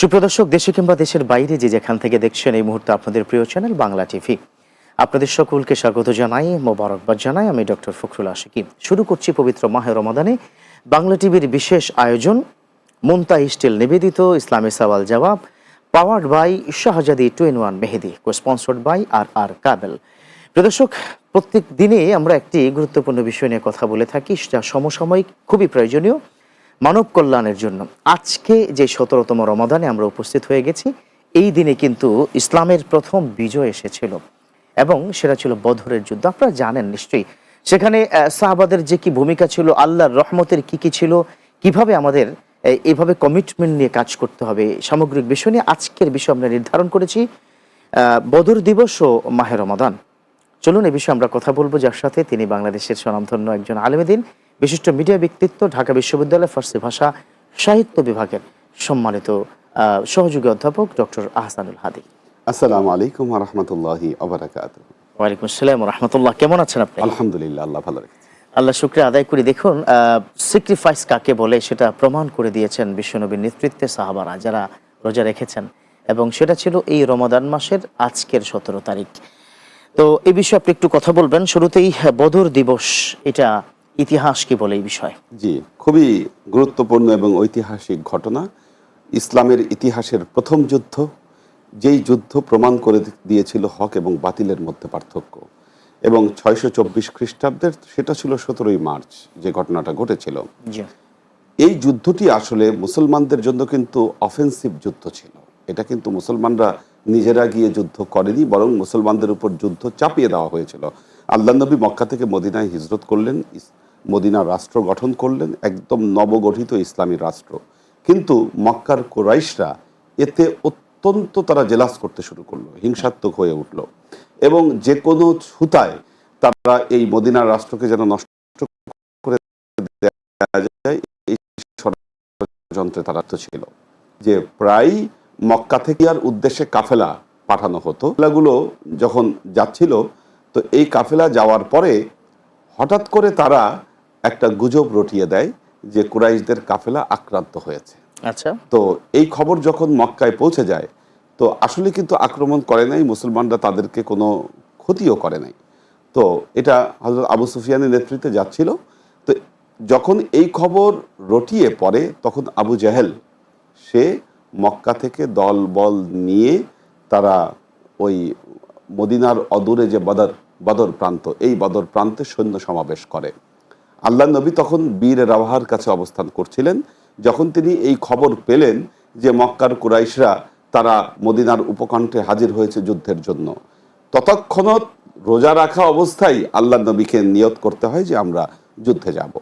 সুপ্রদর্শক দেশে কিংবা দেশের বাইরে যে যেখান থেকে দেখছেন, এই মুহূর্তে আপনাদের প্রিয় চ্যানেল বাংলা টিভি। আপনাদের সকলকে স্বাগত জানাই, মোবারকবাদ জানাই, আমি ডক্টর ফখরুল আশিকি। শুরু করছি পবিত্র মাহে রমাদানে বাংলা টিভির বিশেষ আয়োজন মুমতা স্টিল নিবেদিত ইসলামী সওয়াল জবাব, powered by Shahzadi two in one Mehedi co sponsored by R R Kabel. প্রদর্শক প্রত্যেক দিনে আমরা একটি গুরুত্বপূর্ণ বিষয় নিয়ে কথা বলে থাকি, যা সমসাময়িক, খুবই প্রয়োজনীয়। মানব কল্যাণের জন্য। আজকে যে সতেরোতম রমাদানে আমরা উপস্থিত হয়ে গেছি এই দিনে কিন্তু ইসলামের প্রথম বিজয় এসেছিল এবং সেটা ছিল বদরের যুদ্ধ। আপনারা জানেন নিশ্চয়ই সেখানে সাহাবাদের যে কি ভূমিকা ছিল আল্লাহর রহমতের কি কি ছিল কীভাবে আমাদের এই, এইভাবে কমিটমেন্ট নিয়ে কাজ করতে হবে সামগ্রিক বিষয় নিয়ে আজকের বিষয় আমরা নির্ধারণ করেছি বদর দিবস ও মাহের রমাদান। চলুন এই বিষয়ে আমরা কথা বলব যার সাথে তিনি বাংলাদেশের স্বনামধন্য একজন আলেমেদিন বিশিষ্ট মিডিয়া ব্যক্তিত্ব ঢাকা বিশ্ববিদ্যালয় ফার্সি ভাষা সাহিত্য বিভাগের সম্মানিত সহযোগী অধ্যাপক ডক্টর আহসানুল হাদি। আসসালামু আলাইকুম রহমতুল্লাহি ওয়ালাইকুম আসসালাম রহমতুল্লাহ। কেমন আছেন আপনি? আলহামদুলিল্লাহ আল্লাহ ভালো রেখেছে। আল্লাহ শুক্রিয়া আদায় করি। দেখুন স্যাক্রিফাইস কাকে বলে সেটা প্রমাণ করে দিয়েছেন বিশ্বনবীর নেতৃত্বে সাহাবারা যারা রোজা রেখেছেন। এবং সেটা ছিল এই রমাদান মাসের আজকের সতেরো তারিখ। তো এই বিষয়ে আপনি একটু কথা বলবেন। শুরুতেই বদর দিবস এটা ইতিহাস কি বলে এই বিষয়? জি খুবই গুরুত্বপূর্ণ এবং ঐতিহাসিক ঘটনা। ইসলামের ইতিহাসের প্রথম যুদ্ধ যেই যুদ্ধ প্রমাণ করে দিয়েছিল হক এবং বাতিলের মধ্যে পার্থক্য। এবং ছয়শো চব্বিশ খ্রিস্টাব্দের সেটা ছিল সতেরোই মার্চ যে ঘটনাটা ঘটেছিল। এই যুদ্ধটি আসলে মুসলমানদের জন্য কিন্তু অফেন্সিভ যুদ্ধ ছিল। এটা কিন্তু মুসলমানরা নিজেরা গিয়ে যুদ্ধ করেনি বরং মুসলমানদের উপর যুদ্ধ চাপিয়ে দেওয়া হয়েছিল। আল্লাহ নবী মক্কা থেকে মদিনায় হিজরত করলেন ইস- মদিনা রাষ্ট্র গঠন করলেন একদম নবগঠিত ইসলামী রাষ্ট্র। কিন্তু মক্কার কোরাইশরা এতে অত্যন্ত তারা জেলাস করতে শুরু করল, হিংসাত্মক হয়ে উঠল। এবং যে কোনো ছুতায় তারা এই মদিনার রাষ্ট্রকে যেন নষ্ট করে যায়, এই ষড়যন্ত্রে তারা তো ছিল। যে প্রায় মক্কা থেকে আর উদ্দেশ্যে কাফেলা পাঠানো হতো। কাফেলাগুলো যখন যাচ্ছিল, তো এই কাফেলা যাওয়ার পরে হঠাৎ করে তারা একটা গুজব রটিয়ে দেয় যে কুরাইশদের কাফেলা আক্রান্ত হয়েছে। আচ্ছা। তো এই খবর যখন মক্কায় পৌঁছে যায় তো আসলে কিন্তু আক্রমণ করে নাই মুসলমানরা তাদেরকে কোনো ক্ষতিও করে নাই। তো এটা হজরত আবু সুফিয়ানের নেতৃত্বে যাচ্ছিল। তো যখন এই খবর রটিয়ে পড়ে তখন আবু জাহেল সে মক্কা থেকে দল বল নিয়ে তারা ওই মদিনার অদূরে যে বদর বদর প্রান্ত এই বদর প্রান্তে সৈন্য সমাবেশ করে। আল্লাহ নবী তখন বীর রাওয়াহার কাছে অবস্থান করছিলেন। যখন তিনি এই খবর পেলেন যে মক্কার কুরাইশরা তারা মদিনার উপকণ্ঠে হাজির হয়েছে যুদ্ধের জন্য। ততক্ষণত রোজা রাখা অবস্থায় আল্লাহ নবীকে নিয়ত করতে হয় যে আমরা যুদ্ধে যাব।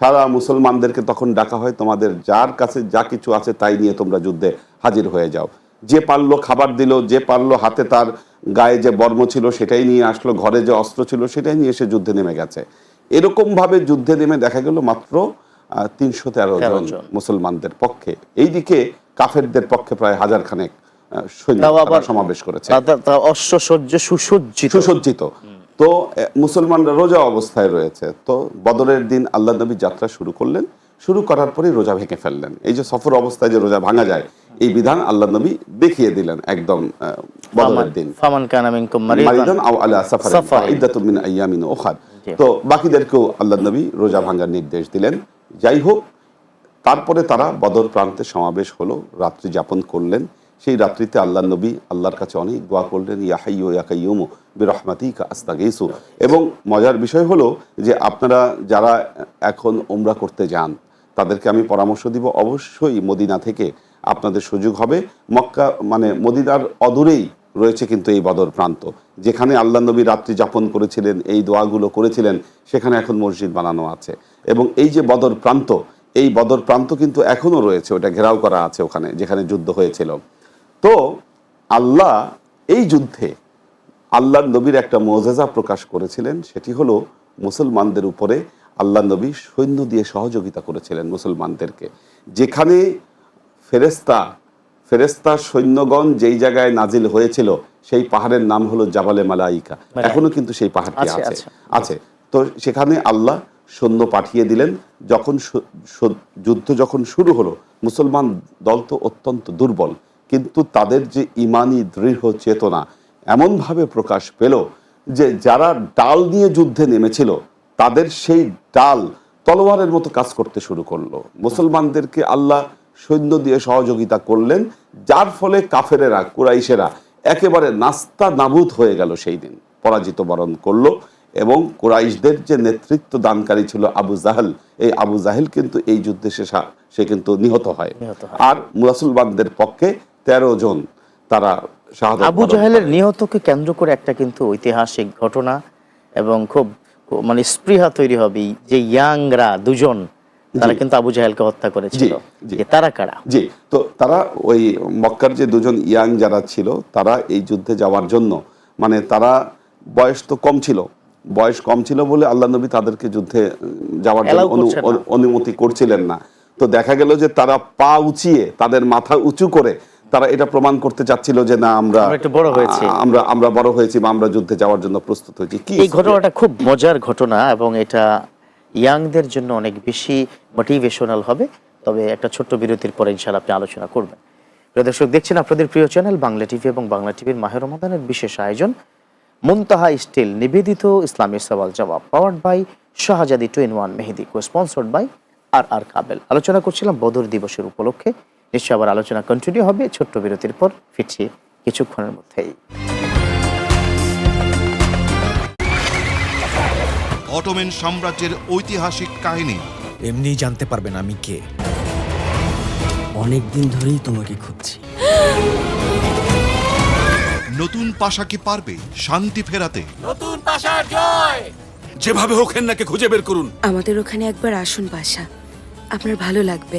সারা মুসলমানদেরকে তখন ডাকা হয়, তোমাদের যার কাছে যা কিছু আছে তাই নিয়ে তোমরা যুদ্ধে হাজির হয়ে যাও। যে পারল খাবার দিল, যে পারল হাতে তার গায়ে যে বর্ম ছিল সেটাই নিয়ে আসলো, ঘরে যে অস্ত্র ছিল সেটাই নিয়ে এসে যুদ্ধে নেমে গেছে। এরকম ভাবে যুদ্ধে নেমে দেখা গেল মাত্র তিনশো তেরো জন। মুসলমানদের পক্ষে। এইদিকে কাফেরদের পক্ষে প্রায় হাজার খানেক সমাবেশ করেছে। অশ্ব সুসজ্জিত। তো মুসলমানরা রোজা অবস্থায় রয়েছে। তো বদরের দিন আল্লাহ নবী যাত্রা শুরু করলেন। শুরু করার পরেই রোজা ভেঙে ফেললেন। এই যে সফর অবস্থায় যে রোজা ভাঙা যায় এই বিধান আল্লাহ নবী দেখিয়ে দিলেন একদম বদরের দিন। ফামান কানা মিনকুম মারিদান। মারিদান আও আলা সাফারিন সাফারিন। মিন আইয়ামিন উখার। তো বাকিদেরকেও আল্লাহ নবী রোজা ভাঙার নির্দেশ দিলেন। যাই হোক তারপরে তারা বদর প্রান্তে সমাবেশ হলো রাত্রি যাপন করলেন। সেই রাত্রিতে আল্লাহ নবী আল্লাহর কাছে অনেক দোয়া করলেন ইয়াহাইয়ু ইয়াকাইয়ুমু বিরহমাতিকা আস্তাগীসু। এবং মজার বিষয় হলো যে আপনারা যারা এখন ওমরা করতে যান তাদেরকে আমি পরামর্শ দিব। অবশ্যই মদিনা থেকে আপনাদের সুযোগ হবে। মক্কা মানে মদিনার অদূরেই রয়েছে কিন্তু এই বদর প্রান্ত। যেখানে আল্লাহ নবী রাত্রি যাপন করেছিলেন, এই দোয়াগুলো করেছিলেন, সেখানে এখন মসজিদ বানানো আছে। এবং এই যে বদর প্রান্ত, এই বদর প্রান্ত কিন্তু এখনও রয়েছে, ওটা ঘেরাও করা আছে ওখানে, যেখানে যুদ্ধ হয়েছিল। তো আল্লাহ এই যুদ্ধে আল্লাহ নবীর একটা মোজেজা প্রকাশ করেছিলেন, সেটি হলো মুসলমানদের উপরে আল্লাহ নবী সৈন্য দিয়ে সহযোগিতা করেছিলেন মুসলমানদেরকে। যেখানে ফেরেস্তা ফেরেস্তা সৈন্যগণ যেই জায়গায় নাজিল হয়েছিল সেই পাহাড়ের নাম হলো জাবালে মালাইকা। এখনও কিন্তু সেই পাহাড়টি আছে, আছে। তো সেখানে আল্লাহ সৈন্য পাঠিয়ে দিলেন। যখন যুদ্ধ যখন শুরু হলো মুসলমান দল তো অত্যন্ত দুর্বল। কিন্তু তাদের যে ইমানি দৃঢ় চেতনা এমনভাবে প্রকাশ পেল যে যারা ডাল নিয়ে যুদ্ধে নেমেছিল তাদের সেই ডাল তলোয়ারের মতো কাজ করতে শুরু করল। মুসলমানদেরকে আল্লাহ সৈন্য দিয়ে সহযোগিতা করলেন যার ফলে কাফেরেরা কুরাইশেরা একেবারে নাস্তা নাবুদ হয়ে গেল সেই দিন। পরাজিত বরণ করল এবং কুরাইশদের যে নেতৃত্ব দানকারী ছিল আবু জাহেল এই আবু জাহেল কিন্তু এই যুদ্ধে সে সে কিন্তু নিহত হয়। নিহত আর মুসলমানদের পক্ষে তেরো জন তারা আবু জাহেলের নিহতকে কেন্দ্র করে একটা কিন্তু ঐতিহাসিক ঘটনা এবং খুব মানে স্পৃহা তৈরি হবে যে ইয়াংরা দুজন তারা কিন্তু আবু জাহেলকে হত্যা করেছিল। তারা কারা? জি তো তারা ওই মক্কার যে দুজন ইয়াং যারা ছিল তারা এই যুদ্ধে যাওয়ার জন্য মানে তারা বয়স তো কম ছিল। বয়স কম ছিল বলে আল্লাহ নবী তাদেরকে যুদ্ধে যাওয়ার জন্য অনুমতি করছিলেন না। তো দেখা গেল যে তারা পা উঁচিয়ে তাদের মাথা উঁচু করে তারা এটা প্রমাণ করতে চাচ্ছিল যে না আমরা একটু বড় হয়েছি। আমরা আমরা বড় হয়েছি বা আমরা যুদ্ধে যাওয়ার জন্য প্রস্তুত হয়েছি। কি এই ঘটনাটা খুব মজার ঘটনা এবং এটা ইয়াংদের জন্য অনেক বেশি মোটিভেশনাল হবে। তবে একটা ছোট্ট বিরতির পরে ইনশাল্লাহ আপনি আলোচনা করবেন। প্রিয় দর্শক দেখছেন আপনাদের প্রিয় চ্যানেল বাংলা টিভি এবং বাংলা টিভির মাহের রমাদানের বিশেষ আয়োজন। মুনতাহা স্টিল নিবেদিত ইসলামের সওয়াল জবাব powered by Shahzadi two in one Mehedi co sponsored by R R Kabel. আলোচনা করছিলাম বদর দিবসের উপলক্ষে। নিশ্চয়ই আবার আলোচনা কন্টিনিউ হবে ছোট্ট বিরতির পর ফিরছি কিছুক্ষণের মধ্যেই। অটোমেন সাম্রাজ্যের ঐতিহাসিক কাহিনী। এমনিই জানতে পারবেন আমি কে। অনেক দিন ধরেই তোমাকে খুঁজছি। নতুন পাশা কি পারবে শান্তি ফেরাতে? নতুন পাশার জয়! যেভাবে হোক হেন্নাকে খুঁজে বের করুন। আমাদের ওখানে একবার আসুন বাসা আপনার ভালো লাগবে।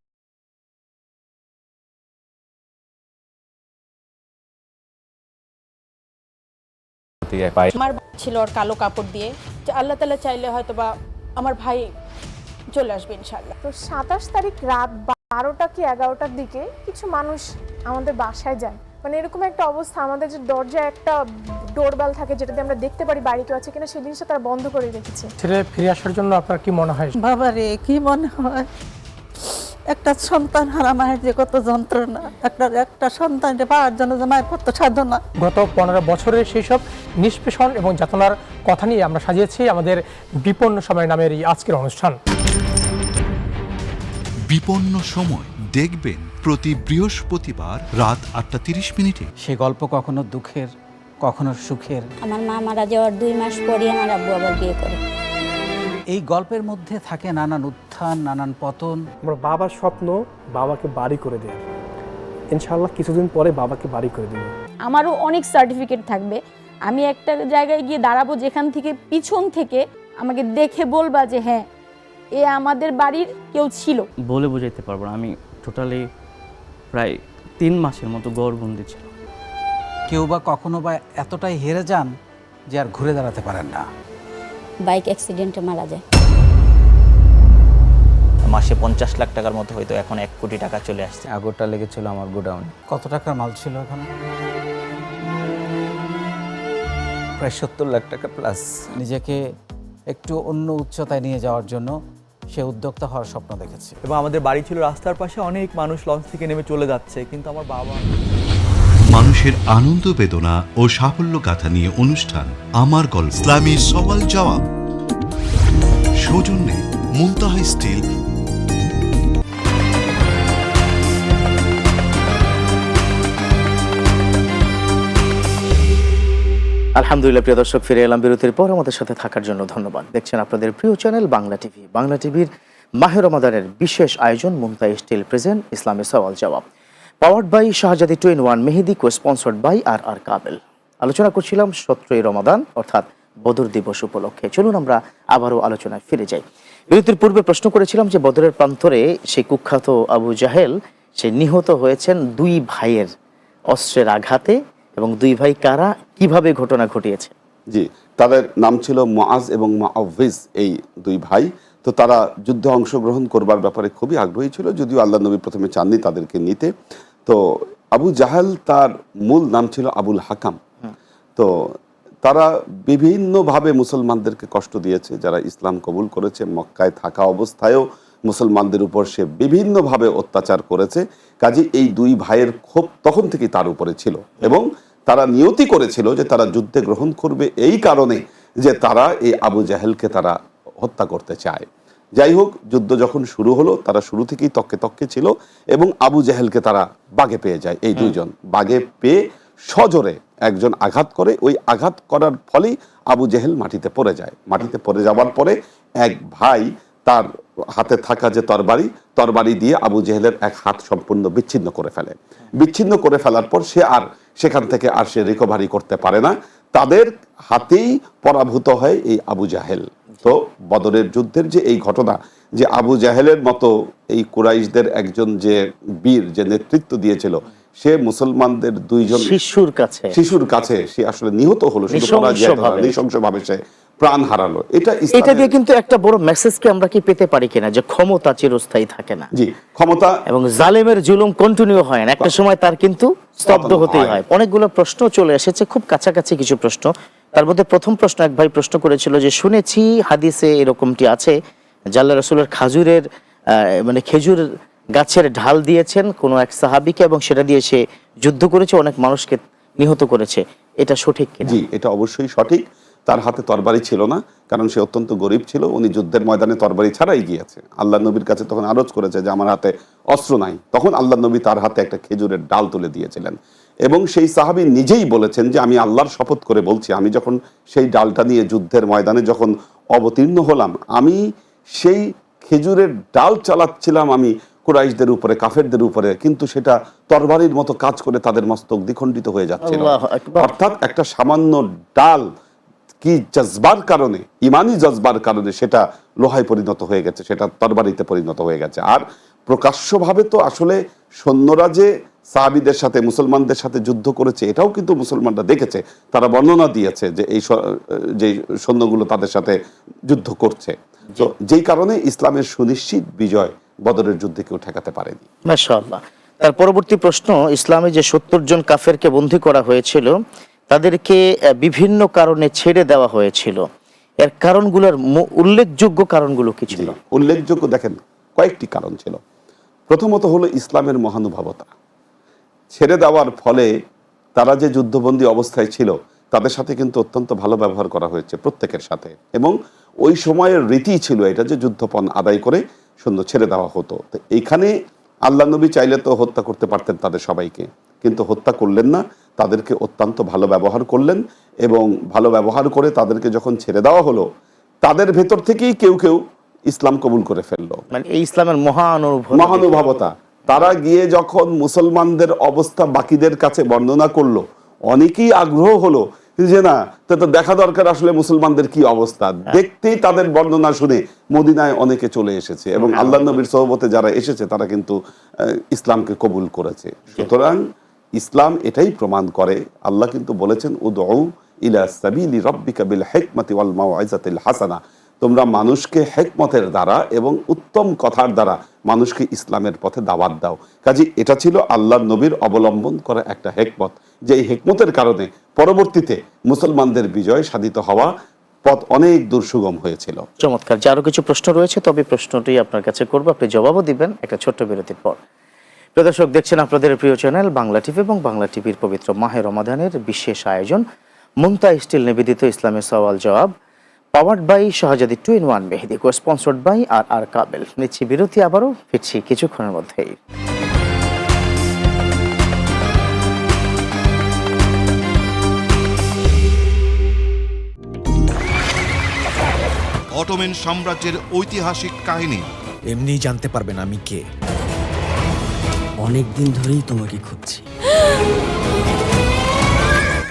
করতে পাই। আমার ছিল ওর কালো কাপড় দিয়ে। যে আল্লাহ তালা চাইলে হয়তো বা আমার ভাই চলে আসবে ইনশাল্লাহ তো সাতাশ তারিখ রাত বারোটা কি এগারোটার দিকে কিছু মানুষ আমাদের বাসায় যায়। মানে এরকম একটা অবস্থা আমাদের যে দরজায় একটা ডোরবেল থাকে যেটাতে আমরা দেখতে পারি বাড়ি কেউ আছে কিনা সেই জিনিসটা তারা বন্ধ করে রেখেছে। ছেলে ফিরে আসার জন্য আপনার কি মনে হয়? বাবা রে কি মনে হয়? একটা সন্তান হারা মায়ের যে কত যন্ত্রণা। একটা একটা সন্তানকে পাওয়ার জন্য যে মায়ের কত সাধনা। গত পনেরো বছরের সেই সব নিষ্পেষণ এবং যাতনার কথা নিয়ে আমরা সাজিয়েছি আমাদের বিপন্ন সময় নামের এই আজকের অনুষ্ঠান। বিপন্ন সময় দেখবেন প্রতি বৃহস্পতিবার রাত আটটা তিরিশ মিনিটে। সে গল্প কখনো দুঃখের কখনো সুখের। আমার মা মারা যাওয়ার দুই মাস পরে আমার আব্বু আবার বিয়ে করে। এই গল্পের মধ্যে থাকে নানান উত্থান নানান পতন। আমার বাবার স্বপ্ন বাবাকে বাড়ি করে দেয় ইনশাল্লাহ কিছুদিন পরে বাবাকে বাড়ি করে দেবে। আমারও অনেক সার্টিফিকেট থাকবে। আমি একটা জায়গায় গিয়ে দাঁড়াবো যেখান থেকে পিছন থেকে আমাকে দেখে বলবা যে হ্যাঁ এ আমাদের বাড়ির কেউ ছিল। বলে বোঝাইতে পারব না। আমি টোটালি প্রায় তিন মাসের মতো গড়বন্দি ছিল কেউ বা কখনো বা এতটাই হেরে যান যে আর ঘুরে দাঁড়াতে পারেন না। বাইক অ্যাক্সিডেন্টে মারা যায়। মাসে পঞ্চাশ লাখ টাকার মতো হয়তো এখন এক কোটি টাকা চলে আসছে। আগরটা লেগেছিল আমার গোডাউন। কত টাকার মাল ছিল ওখানে প্রায় সত্তর লাখ টাকা প্লাস নিজেকে একটু অন্য উচ্চতায় নিয়ে যাওয়ার জন্য সে উদ্যোক্তা হওয়ার স্বপ্ন দেখেছে। এবং আমাদের বাড়ি ছিল রাস্তার পাশে অনেক মানুষ লঞ্চ থেকে নেমে চলে যাচ্ছে কিন্তু আমার বাবা মানুষের আনন্দ বেদনা ও সাফল্য গাথা নিয়ে অনুষ্ঠান আমার গল্প। ইসলামী সওয়াল জবাব। সৌজন্যে মুনতাহা স্টিল আলহামদুলিল্লাহ, প্রিয় দর্শক, ফিরে এলাম বিরতির পর। আমাদের সাথে থাকার জন্য ধন্যবাদ। দেখছেন আপনাদের প্রিয় চ্যানেল বাংলা টিভি। বাংলা টিভির মাহে রমাদানের বিশেষ আয়োজন মুমতাই স্টিল প্রেজেন্ট ইসলামী সওয়াল জবাব। Powered by Shahzadi two in one Mehedi, co sponsored by R R Kabel. আলোচনা করছিলাম সতেরোই রমাদান, অর্থাৎ বদর দিবস উপলক্ষে। চলুন আমরা আবারও আলোচনায় ফিরে যাই। বিরতির পূর্বে প্রশ্ন করেছিলাম যে বদরের প্রান্তরে সেই কুখ্যাত আবু জাহেল, সে নিহত হয়েছেন দুই ভাইয়ের অস্ত্রের আঘাতে। এবং দুই ভাই কারা কীভাবে ঘটনা ঘটিয়েছে? জি তাদের নাম ছিল মুআজ এবং মুআউযিজ এই দুই ভাই। তো তারা যুদ্ধে অংশগ্রহণ করবার ব্যাপারে খুবই আগ্রহী ছিল যদিও আল্লাহ নবী প্রথমে চাননি তাদেরকে নিতে। তো আবু জাহাল তার মূল নাম ছিল আবুল হাকাম। তো তারা বিভিন্নভাবে মুসলমানদেরকে কষ্ট দিয়েছে যারা ইসলাম কবুল করেছে মক্কায় থাকা অবস্থায়ও মুসলমানদের উপর সে বিভিন্নভাবে অত্যাচার করেছে। কাজে এই দুই ভাইয়ের ক্ষোভ তখন থেকেই তার উপরে ছিল এবং তারা নিয়তি করেছিল যে তারা যুদ্ধে গ্রহণ করবে এই কারণে যে তারা এই আবু জাহেলকে তারা হত্যা করতে চায়। যাই হোক যুদ্ধ যখন শুরু হলো তারা শুরু থেকেই তককে তককে ছিল এবং আবু জাহেলকে তারা বাগে পেয়ে যায় এই দুইজন। বাগে পেয়ে সজোরে একজন আঘাত করে ওই আঘাত করার ফলেই আবু জেহেল মাটিতে পড়ে যায়। মাটিতে পড়ে যাওয়ার পরে এক ভাই তার হাতে থাকা যে তরবারি তরবারি দিয়ে আবু জেহেলের এক হাত সম্পূর্ণ বিচ্ছিন্ন করে ফেলে। বিচ্ছিন্ন করে ফেলার পর সে আর সেখান থেকে আর সে রিকভারি করতে পারে না। তাদের হাতেই পরাভূত হয় এই আবু জাহেল। তো বদরের যুদ্ধের যে এই ঘটনা, যে আবু জাহেলের মতো এই কুরাইশদের একজন যে বীর, যে নেতৃত্ব দিয়েছিল সে মুসলমানদের দুইজন শিশুর কাছে। শিশুর কাছে সে আসলে নিহত হলো নৃশংসভাবে। সে প্রাণ হারালো। এটা এটা দিয়ে কিন্তু একটা বড় মেসেজকে আমরা কি পেতে পারি কিনা যে ক্ষমতা চিরস্থায়ী থাকে না। জি ক্ষমতা এবং জালেমের জুলুম কন্টিনিউ হয় না। একটা সময় তার কিন্তু স্তব্ধ হতেই হয়। অনেকগুলো প্রশ্ন চলে এসেছে খুব কাছাকাছি কিছু প্রশ্ন। তার মধ্যে প্রথম প্রশ্ন এক ভাই প্রশ্ন করেছিল যে শুনেছি হাদিসে এরকমটি আছে জাল্লা রসুলের খাজুরের মানে খেজুর গাছের ঢাল দিয়েছেন কোনো এক সাহাবিকে এবং সেটা দিয়ে সে যুদ্ধ করেছে, অনেক মানুষকে নিহত করেছে। এটা সঠিক জি, এটা অবশ্যই সঠিক। তার হাতে তরবারি ছিল না, কারণ সে অত্যন্ত গরিব ছিল। উনি যুদ্ধের ময়দানে তরবারি ছাড়াই গিয়েছে। আল্লাহ নবীর কাছে তখন আরজ করেছে যে, আমার হাতে অস্ত্র নাই। তখন আল্লাহ নবী তার হাতে একটা খেজুরের ডাল তুলে দিয়েছিলেন। এবং সেই সাহাবী নিজেই বলেছেন যে, আমি আল্লাহর শপথ করে বলছি, আমি যখন সেই ডালটা নিয়ে যুদ্ধের ময়দানে যখন অবতীর্ণ হলাম, আমি সেই খেজুরের ডাল চালাচ্ছিলাম, আমি কুরাইশদের উপরে কাফেরদের উপরে কিন্তু সেটা তরবারির মতো কাজ করে তাদের মস্তক দ্বিখণ্ডিত হয়ে আকবার। অর্থাৎ একটা সামান্য ডাল কি জজবার কারণে ইমানি জজবার কারণে সেটা লোহায় পরিণত হয়ে গেছে সেটা তরবারিতে পরিণত হয়ে গেছে। আর প্রকাশ্যভাবে তো আসলে সৈন্যরা যে সাহাবিদের সাথে মুসলমানদের সাথে যুদ্ধ করেছে এটাও কিন্তু মুসলমানরা দেখেছে। তারা বর্ণনা দিয়েছে যে এই যে সৈন্যগুলো তাদের সাথে যুদ্ধ করছে। তো যেই কারণে ইসলামের সুনিশ্চিত বিজয় বদরের যুদ্ধে কেউ ঠেকাতে পারেনি। মাশাআল্লাহ। তার পরবর্তী প্রশ্ন ইসলামে যে সত্তর জন কাফেরকে বন্দী করা হয়েছিল তাদেরকে বিভিন্ন কারণে ছেড়ে দেওয়া হয়েছিল। এর কারণগুলোর উল্লেখযোগ্য কারণগুলো কি ছিল? উল্লেখযোগ্য দেখেন কয়েকটি কারণ ছিল। প্রথমত হলো ইসলামের মহানুভবতা। ছেড়ে দেওয়ার ফলে তারা যে যুদ্ধবন্দী অবস্থায় ছিল তাদের সাথে কিন্তু অত্যন্ত ভালো ব্যবহার করা হয়েছে প্রত্যেকের সাথে। এবং ওই সময়ের রীতি ছিল এটা যে যুদ্ধপণ আদায় করে সুন্দর ছেড়ে দেওয়া হতো। তো এইখানে আল্লাহ নবী চাইলে তো হত্যা করতে পারতেন তাদের সবাইকে। কিন্তু হত্যা করলেন না তাদেরকে অত্যন্ত ভালো ব্যবহার করলেন এবং ভালো ব্যবহার করে তাদেরকে যখন ছেড়ে দেওয়া হলো তাদের ভেতর থেকেই কেউ কেউ ইসলাম কবুল করে ফেলল। মানে এই ইসলামের মহানুভব মহানুভবতা। তারা গিয়ে যখন মুসলমানদের অবস্থা বাকিদের কাছে বর্ণনা করল অনেকেই আগ্রহ হলো যে না তা দেখা দরকার আসলে মুসলমানদের কি অবস্থা। দেখতেই তাদের বর্ণনা শুনে মদিনায় অনেকে চলে এসেছে এবং আল্লাহ নবীর সহবতে যারা এসেছে তারা কিন্তু ইসলামকে কবুল করেছে। সুতরাং ইসলাম এটাই প্রমাণ করে। আল্লাহ কিন্তু বলেছেন উদৌ ইলা সাবিলি রব্বিকা বিল হিকমাতি ওয়াল মাওয়াইজাতিল হাসানা। তোমরা মানুষকে হেকমতের দ্বারা এবং উত্তম কথার দ্বারা মানুষকে ইসলামের পথে দাওয়াত দাও। কাজে এটা ছিল আল্লাহ নবীর অবলম্বন করা একটা হেকমত। যে এই হেকমতের কারণে পরবর্তীতে মুসলমানদের বিজয় সাধিত হওয়া পথ অনেক দূর সুগম হয়েছিল। চমৎকার। যে আরও কিছু প্রশ্ন রয়েছে, তবে প্রশ্নটি আপনার কাছে করব। আপনি জবাবও দিবেন একটা ছোট্ট বিরতির পর। প্রিয় দর্শক, দেখছেন আপনাদের প্রিয় চ্যানেল বাংলা টিভি এবং বাংলা টিভির পবিত্র মাহে রমাদানের বিশেষ আয়োজন। মুমতা স্টিল নিবেদিত ইসলামের সওয়াল জবাব। Powered by Shahzadi two in one Mehedi co sponsored by R R Kabel নিচ্ছি বিরতি আবারও ফিরছি কিছুক্ষণের মধ্যেই অটোমেন সাম্রাজ্যের ঐতিহাসিক কাহিনী। এমনি জানতে পারবেন আমি কে। অনেক দিন ধরেই তোমাকে খুঁজছি।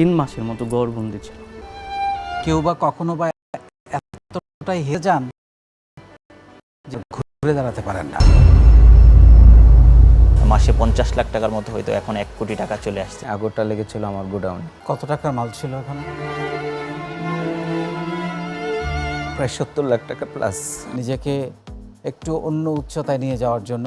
তিন মাসের মতো গড়বন্দি ছিল। কেউ বা কখনো বা এতটাই হে যান যে ঘুরে দাঁড়াতে পারেন না। মাসে পঞ্চাশ লাখ টাকার মতো হয়তো এখন এক কোটি টাকা চলে আসছে। আগরটা লেগেছিল আমার গোডাউনে। কত টাকার মাল ছিল ওখানে? প্রায় সত্তর লাখ টাকা প্লাস নিজেকে একটু অন্য উচ্চতায় নিয়ে যাওয়ার জন্য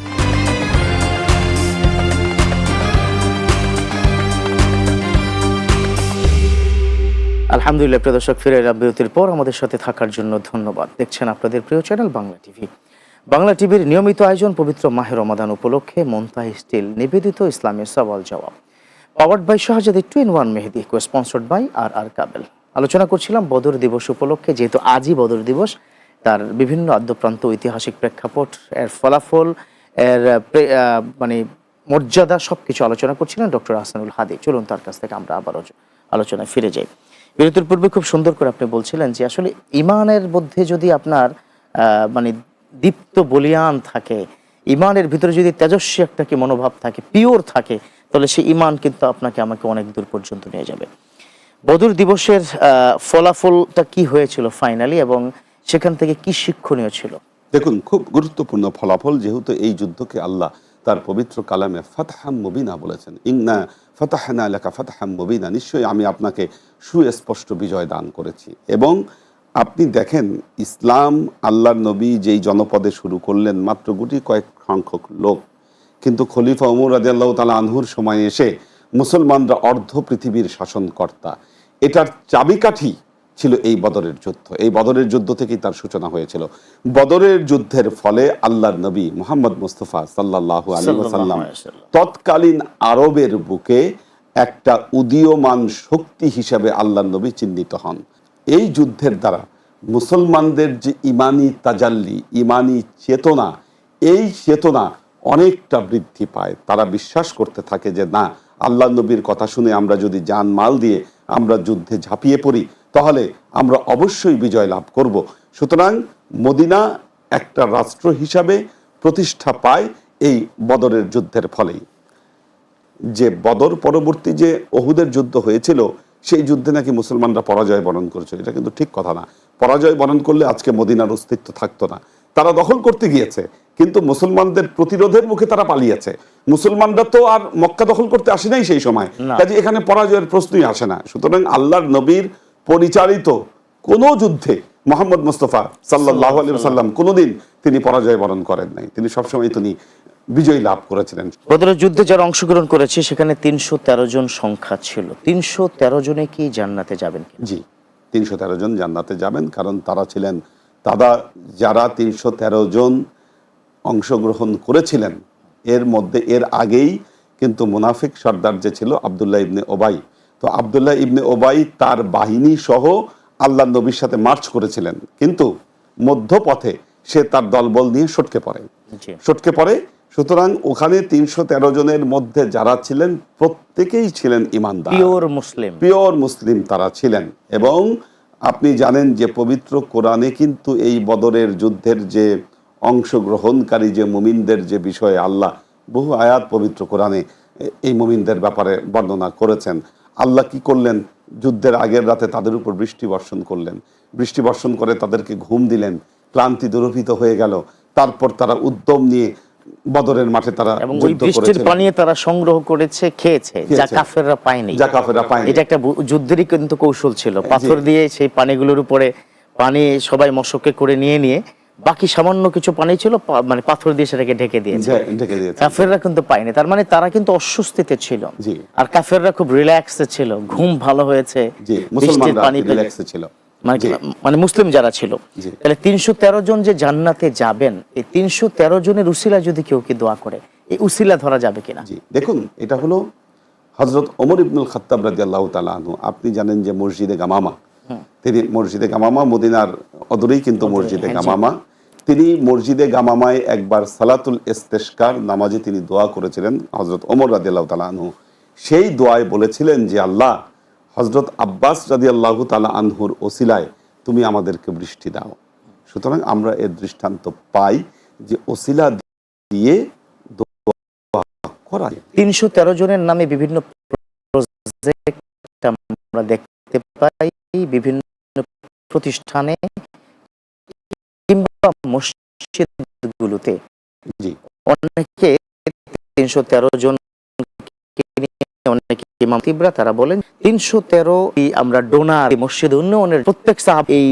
আলহামদুলিল্লাহ, প্রিয় দর্শক, ফিরে এলাম বিরতির পর। আমাদের সাথে থাকার জন্য ধন্যবাদ। দেখছেন আপনাদের প্রিয় চ্যানেল বাংলা টিভি। বাংলা টিভির নিয়মিত আয়োজন পবিত্র মাহের রমাদান উপলক্ষে মন্তাহ স্টিল নিবেদিত ইসলামের সওয়াল জবাব। Powered by Shahzadi two in one Mehedi co sponsored by R R Kabel আলোচনা করছিলাম বদর দিবস উপলক্ষে, যেহেতু আজই বদর দিবস, তার বিভিন্ন আদ্যপ্রান্ত ঐতিহাসিক প্রেক্ষাপট, এর ফলাফল, এর মানে মর্যাদা সবকিছু আলোচনা করছিলেন ডক্টর হাসানুল হাদি। চলুন তার কাছ থেকে আমরা আবারও আলোচনায় ফিরে যাই। বিরতির পূর্বে খুব সুন্দর করে আপনি বলছিলেন যে আসলে ইমানের মধ্যে যদি আপনার মানে দীপ্ত বলিয়ান থাকে, ইমানের ভিতরে যদি তেজস্বী একটা কি মনোভাব থাকে, পিওর থাকে, তাহলে সেই ইমান কিন্তু আপনাকে আমাকে অনেক দূর পর্যন্ত নিয়ে যাবে। বদর দিবসের ফলাফলটা কি হয়েছিল ফাইনালি এবং সেখান থেকে কি শিক্ষণীয় ছিল? দেখুন, খুব গুরুত্বপূর্ণ ফলাফল যেহেতু এই যুদ্ধকে আল্লাহ তার পবিত্র কালামে ফাতহাম মুবিনা বলেছেন। ইংনা ফাতাহানা লেখা ফাতহাম মুবিনা, নিশ্চয়ই আমি আপনাকে সুস্পষ্ট বিজয় দান করেছি। এবং আপনি দেখেন ইসলাম আল্লাহর নবী যেই জনপদে শুরু করলেন মাত্র গুটি কয়েক সংখ্যক লোক। কিন্তু খলিফা উমর রাজিয়াল্লাহ তালা আনহুর সময় এসে মুসলমানরা অর্ধ পৃথিবীর শাসনকর্তা। এটার চাবিকাঠি ছিল এই বদরের যুদ্ধ। এই বদরের যুদ্ধ থেকেই তার সূচনা হয়েছিল। বদরের যুদ্ধের ফলে আল্লাহর নবী মোহাম্মদ মুস্তফা সাল্লাহ আলী ওসাল্লাম তৎকালীন আরবের বুকে একটা উদীয়মান শক্তি হিসাবে আল্লাহর নবী চিহ্নিত হন। এই যুদ্ধের দ্বারা মুসলমানদের যে ইমানি তাজাল্লি, ইমানি চেতনা, এই চেতনা অনেকটা বৃদ্ধি পায়। তারা বিশ্বাস করতে থাকে যে, না আল্লাহ নবীর কথা শুনে আমরা যদি যান মাল দিয়ে আমরা যুদ্ধে ঝাঁপিয়ে পড়ি, তাহলে আমরা অবশ্যই বিজয় লাভ করব। সুতরাং মদিনা একটা রাষ্ট্র হিসাবে প্রতিষ্ঠা পায় এই বদরের যুদ্ধের ফলেই। যে বদর পরবর্তী যে অহুদের যুদ্ধ হয়েছিল সেই যুদ্ধে নাকি মুসলমানরা পরাজয় বরণ করেছিল। এটা কিন্তু ঠিক কথা না। পরাজয় বরণ করলে আজকে মদিনার অস্তিত্ব থাকতো না। তারা দখল করতে গিয়েছে কিন্তু মুসলমানদের প্রতিরোধের মুখে তারা পালিয়েছে। মুসলমানরা তো আর মক্কা দখল করতে আসে নাই সেই সময়। কাজে এখানে পরাজয়ের প্রশ্নই আসে না। সুতরাং আল্লাহর নবীর পরিচালিত কোনো যুদ্ধে মোহাম্মদ মুস্তফা সাল্লাহ আলী সাল্লাম কোনোদিন তিনি পরাজয় বরণ করেন নাই। তিনি সবসময় তিনি বিজয় লাভ করেছিলেন। বদরের যুদ্ধে যারা অংশগ্রহণ করেছে সেখানে তিনশো তেরো জন সংখ্যা ছিল। তিনশো তেরো জনে কি জান্নাতে যাবেন জি তিনশো তেরো জন জান্নাতে যাবেন কারণ তারা ছিলেন তারা যারা তিনশো তেরো জন অংশগ্রহণ করেছিলেন এর মধ্যে এর আগেই কিন্তু মুনাফিক সর্দার যে ছিল আবদুল্লাহ ইবনে ওবাই। তো আবদুল্লাহ ইবনে ওবাই তার বাহিনী সহ আল্লাহ নবীর সাথে মার্চ করেছিলেন। কিন্তু মধ্যপথে সে তার দলবল নিয়ে সটকে পড়ে। সটকে পড়ে সুতরাং ওখানে তিনশো তেরো জনের মধ্যে যারা ছিলেন প্রত্যেকেই ছিলেন ইমানদার। Pure Muslim. পিওর মুসলিম তারা ছিলেন। এবং আপনি জানেন যে পবিত্র কোরআনে কিন্তু এই বদরের যুদ্ধের যে অংশগ্রহণকারী যে মুমিনদের যে বিষয়ে আল্লাহ বহু আয়াত পবিত্র কোরআনে এই মুমিনদের ব্যাপারে বর্ণনা করেছেন। আল্লাহ কি করলেন? যুদ্ধের আগের রাতে তাদের উপর বৃষ্টি বর্ষণ করলেন। বৃষ্টি বর্ষণ করে তাদেরকে ঘুম দিলেন। ক্লান্তি দুরভিত হয়ে গেল। তারপর তারা উদ্যম নিয়ে বদরের মাঠে তারা এবং ওই বৃষ্টির পানি তারা সংগ্রহ করেছে খেয়েছে যা কাফেররা পায়নি। যা কাফেররা পায়নি। এটা একটা যুদ্ধেরই কিন্তু কৌশল ছিল। পাথর দিয়ে সেই পানিগুলোর উপরে পানি সবাই মশকে করে নিয়ে নিয়ে বাকি সামান্য কিছু পানি ছিল মানে পাথর দিয়ে সেটাকে ঢেকে দিয়েছে। কাফেররা কিন্তু পায়নি। তার মানে তারা কিন্তু অস্বস্তিতে ছিল। আর কাফেররা খুব রিল্যাক্সে ছিল। ঘুম ভালো হয়েছে। বৃষ্টির মুসলমানরা পানি। রিল্যাক্সে ছিল। মানে মানে মুসলিম যারা ছিল তাহলে তিনশো তেরো জন যে জান্নাতে যাবেন এই তিনশো তেরো জনের উসিলা যদি কেউ কি দোয়া করে এই উসিলা ধরা যাবে কিনা? দেখুন এটা হলো হজরত ওমর ইবনুল খাত্তাব রাজি আল্লাহ আনহু। আপনি জানেন যে মসজিদে গামামা তিনি মসজিদে গামামা মদিনার অদূরেই কিন্তু মসজিদে হ্যাঁ, গামামা। তিনি মসজিদে গামামায় একবার সালাতুল ইস্তেস্কার নামাজে তিনি দোয়া করেছিলেন হজরত ওমর রাজি আল্লাহ আনহু। সেই দোয়ায় বলেছিলেন যে আল্লাহ হজরত আব্বাস রাজি আল্লাহ তালা আনহুর ওসিলায় তুমি আমাদেরকে বৃষ্টি দাও। সুতরাং আমরা এর দৃষ্টান্ত পাই যে ওসিলা দিয়ে করা তিনশো তেরো জনের নামে বিভিন্ন প্রজেক্ট আমরা দেখতে পাই বিভিন্ন প্রতিষ্ঠানে কিংবা মসজিদগুলোতে। জি। অনেকে তিনশো তেরো জন অনেকে ইমাম তারা বলেন, তিনশো তেরো আমরা ডোনার মসজিদ উন্নয়নের প্রত্যেক সাহাব এই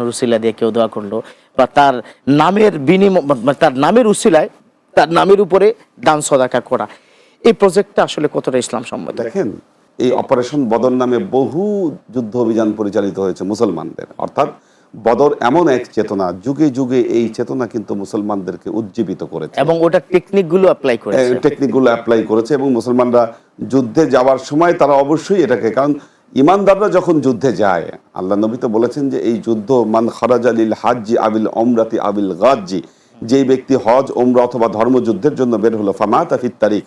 নুরুসিল্লা দিয়ে কেউ দোয়া করল বা তার নামের বিনিময় তার নামের উসিলায় তার নামের উপরে দান, সদাকা করা। এই প্রজেক্টটা আসলে কতটা ইসলাম সম্মত? দেখেন, এই অপারেশন বদর নামে বহু যুদ্ধ অভিযান পরিচালিত হয়েছে মুসলমানদের। অর্থাৎ বদর এমন এক চেতনা যুগে যুগে এই চেতনা কিন্তু মুসলমানদেরকে উজ্জীবিত করেছে। এবং ওটা টেকনিকগুলো অ্যাপ্লাই করেছে। টেকনিকগুলো অ্যাপ্লাই করেছে এবং মুসলমানরা যুদ্ধে যাওয়ার সময় তারা অবশ্যই এটাকে কারণ ইমানদাররা যখন যুদ্ধে যায় আল্লাহ নবী তো বলেছেন যে এই যুদ্ধ মান খরাজ আলিল হাজ্জি আবিল অমরাতি আবিল গাজ্জি যেই ব্যক্তি হজ ওমরা অথবা ধর্মযুদ্ধের জন্য বের হলো ফামাত আফিত তারিখ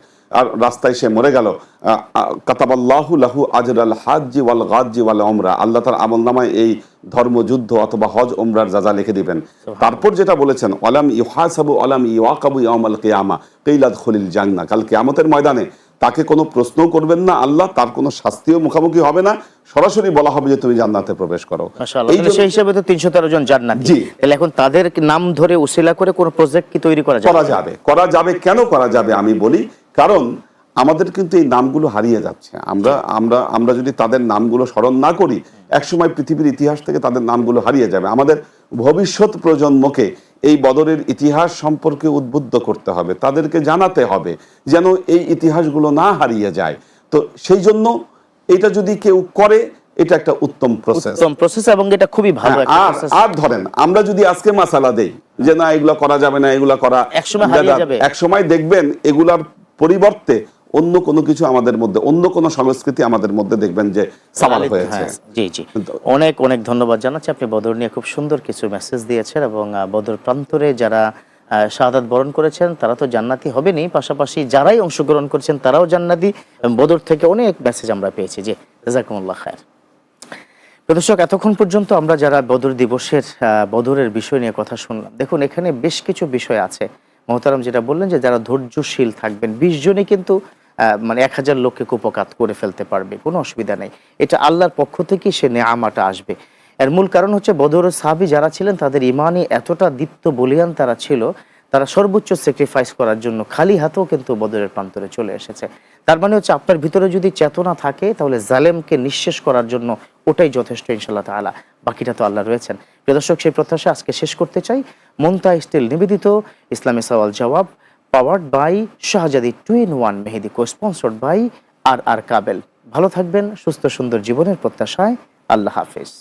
রাস্তায় সে মরে গেল। কাতাবাল্লাহু লাহু আজর আল হাজ্জি ওয়াল গাজ্জি ওয়াল ওমরা আল্লাহ তার আমল নামায় এই ধর্মযুদ্ধ অথবা হজ ওমরার যাজা লিখে দিবেন। তারপর যেটা বলেছেন অলাম ইউহাসাবু অলাম ইওয়াকাবু ইয়ামাল কিয়ামা কিলাদ খলিল জান্না কাল কিয়ামতের ময়দানে তাকে কোনো প্রশ্ন করবেন না আল্লাহ তার কোনো শাস্তিও মুখোমুখি হবে না। সরাসরি বলা হবে যে তুমি জান্নাতে প্রবেশ করো। এই সেই হিসাবে তো তিনশো তেরো জন জান্নাতি। জি। তাহলে এখন তাদের নাম ধরে উসিলা করে কোন প্রজেক্ট কি তৈরি করা যায় করা যাবে। করা যাবে কেন করা যাবে আমি বলি কারণ আমাদের কিন্তু এই নামগুলো হারিয়ে যাচ্ছে। আমরা আমরা আমরা যদি তাদের নামগুলো স্মরণ না করি একসময় পৃথিবীর ইতিহাস থেকে তাদের নামগুলো হারিয়ে যাবে। আমাদের ভবিষ্যৎ প্রজন্মকে এই বদরের ইতিহাস সম্পর্কে উদ্বুদ্ধ করতে হবে তাদেরকে জানাতে হবে যেন এই ইতিহাসগুলো না হারিয়ে যায়। তো সেই জন্য এটা যদি কেউ করে এটা একটা উত্তম প্রসেস উত্তম প্রসেস এবং এটা খুবই ভালো হ্যাঁ, আর আর ধরেন আমরা যদি আজকে মাসালা দেই যে না এগুলো করা যাবে না এগুলো করা একসময় হারিয়ে যাবে। এক সময় দেখবেন এগুলার পরিবর্তে অন্য কোনো কিছু আমাদের মধ্যে অন্য কোনো সংস্কৃতি আমাদের মধ্যে দেখবেন যে সামাল হয়েছে। হ্যাঁ, জি জি। অনেক অনেক ধন্যবাদ জানাচ্ছি। আপনি বদর নিয়ে খুব সুন্দর কিছু মেসেজ দিয়েছেন এবং বদর প্রান্তরে যারা আহ, শাহাদাত বরণ করেছেন তারা তো জান্নাতি হবেনি পাশাপাশি যারাই অংশগ্রহণ করেছেন তারাও জান্নাতি। এবং বদর থেকে অনেক মেসেজ আমরা পেয়েছি যে জাজাকুমুল্লাহ খায়ের। প্রদর্শক এতক্ষণ পর্যন্ত আমরা যারা বদর দিবসের বদরের বিষয় নিয়ে কথা শুনলাম দেখুন এখানে বেশ কিছু বিষয় আছে। মহতারাম যেটা বললেন যে যারা ধৈর্যশীল থাকবেন, বিশ জনে কিন্তু মানে এক হাজার লোককে কুপকাত করে ফেলতে পারবে, কোনো অসুবিধা নেই। এটা আল্লাহর পক্ষ থেকেই সে নেয়ামাটা আসবে। এর মূল কারণ হচ্ছে বদরের সাহাবি যারা ছিলেন, তাদের ইমানই এতটা দীপ্ত বলিয়ান তারা ছিল, তারা সর্বোচ্চ স্যাক্রিফাইস করার জন্য খালি হাতেও কিন্তু বদরের প্রান্তরে চলে এসেছে। তার মানে হচ্ছে আপনার ভিতরে যদি চেতনা থাকে, তাহলে জালেমকে নিঃশেষ করার জন্য ওটাই যথেষ্ট ইনশাল্লাহ তাআলা। বাকিটা তো আল্লাহ রয়েছেন। প্রিয় দর্শক, সেই প্রত্যাশা আজকে শেষ করতে চাই। মন্তা স্টিল নিবেদিত ইসলামী সওয়াল জবাব powered by Shahzadi two in one Mehedi co sponsored by R R Kabel. ভালো থাকবেন, সুস্থ সুন্দর জীবনের প্রত্যাশায়। আল্লাহ হাফেজ।